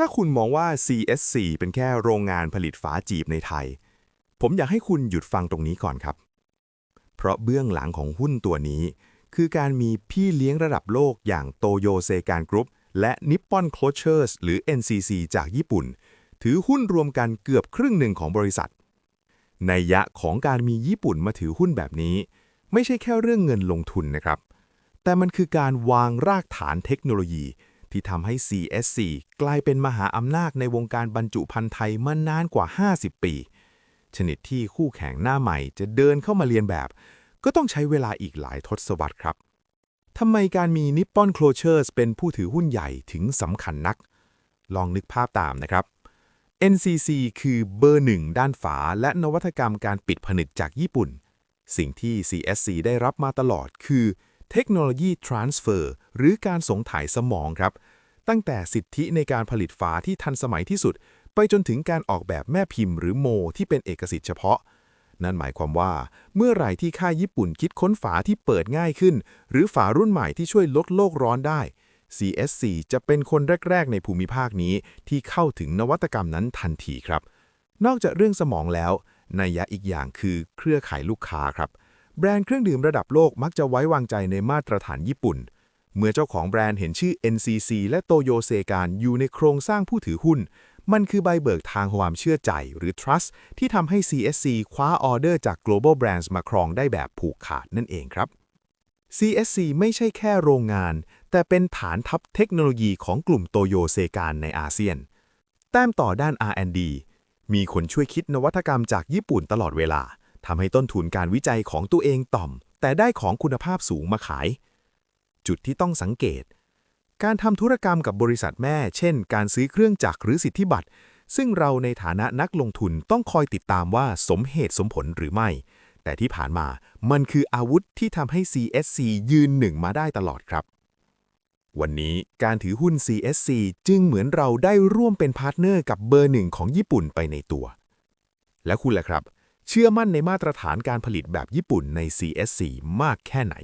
ถ้าคุณมองว่า CS4 เป็นแค่โรงงานผลิตฝาจีบในไทย ผมอยากให้คุณหยุดฟังตรงนี้ก่อนครับ เพราะเบื้องหลังของหุ้นตัวนี้ คือการมีพี่เลี้ยงระดับโลกอย่างโตโยเซการกรุ๊ปและนิปปอนโคลเชอร์สหรือ NCC จากญี่ปุ่น ถือหุ้นรวมกันเกือบครึ่งหนึ่งของบริษัท ในยะของการมีญี่ปุ่นมาถือหุ้นแบบนี้ ไม่ใช่แค่เรื่องเงินลงทุนนะครับ แต่มันคือการวางรากฐานเทคโนโลยี ที่ทำให้ CSC กลายเป็นมหาอำนาจในวงการบรรจุภัณฑ์ไทยมานานกว่า 50 ปี ชนิดที่คู่แข่งหน้าใหม่จะเดินเข้ามาเรียนแบบ ก็ต้องใช้เวลาอีกหลายทศวรรษครับทำไมการมีนิปปอนโคลเชอร์สเป็นผู้ถือหุ้นใหญ่ถึงสำคัญนัก ลองนึกภาพตามนะครับ NCC คือเบอร์หนึ่งด้านฝาและนวัตกรรมการปิดผนึกจากญี่ปุ่น สิ่งที่ CSC ได้รับมาตลอดคือ เทคโนโลยี transfer หรือการส่งถ่ายสมองครับ ตั้งแต่สิทธิในการผลิตฝาที่ทันสมัยที่สุด ไปจนถึงการออกแบบแม่พิมพ์หรือโม ที่เป็นเอกสิทธิ์เฉพาะ นั่นหมายความว่า เมื่อไหร่ที่ค่ายญี่ปุ่นคิดค้นฝาที่เปิดง่ายขึ้น หรือฝารุ่นใหม่ที่ช่วยลดโลกร้อนได้ CSC จะเป็นคนแรก ๆ ในภูมิภาคนี้ ที่เข้าถึงนวัตกรรมนั้นทันทีครับ นอกจากเรื่องสมองแล้วนัยยะอีกอย่างคือเครือข่ายลูกค้าครับ แบรนด์เครื่องดื่มระดับโลกมักจะไว้วางใจในมาตรฐานญี่ปุ่น เมื่อเจ้าของแบรนด์เห็นชื่อ NCC และโตโยเซการอยู่ในโครงสร้างผู้ถือหุ้น มันคือใบเบิกทางความเชื่อใจหรือ trust ที่ทำให้ CSC คว้าออเดอร์จาก global brands มาครองได้แบบผูกขาดนั่นเองครับ CSC ไม่ใช่แค่โรงงาน แต่เป็นฐานทัพเทคโนโลยีของกลุ่มโตโยเซการในอาเซียน แต้มต่อด้าน R&D มีคนช่วยคิดนวัตกรรมจากญี่ปุ่นตลอดเวลา ทำให้ต้นทุนการวิจัยของตัวเองต่ำ แต่ได้ของคุณภาพสูงมาขาย จุดที่ต้องสังเกต การทำธุรกรรมกับบริษัทแม่ เช่น การซื้อเครื่องจักรหรือสิทธิบัตร ซึ่งเราในฐานะนักลงทุนต้องคอยติดตามว่าสมเหตุสมผลหรือไม่ แต่ที่ผ่านมามันคืออาวุธที่ทำให้ CSC ยืนหนึ่งมาได้ตลอดครับวันนี้การถือหุ้น CSC จึงเหมือนเราได้ร่วมเป็นพาร์ทเนอร์กับเบอร์หนึ่งของญี่ปุ่นไปในตัว และคุณล่ะครับ เชื่อมั่นในมาตรฐานการผลิตแบบญี่ปุ่นใน CSC มากแค่ไหน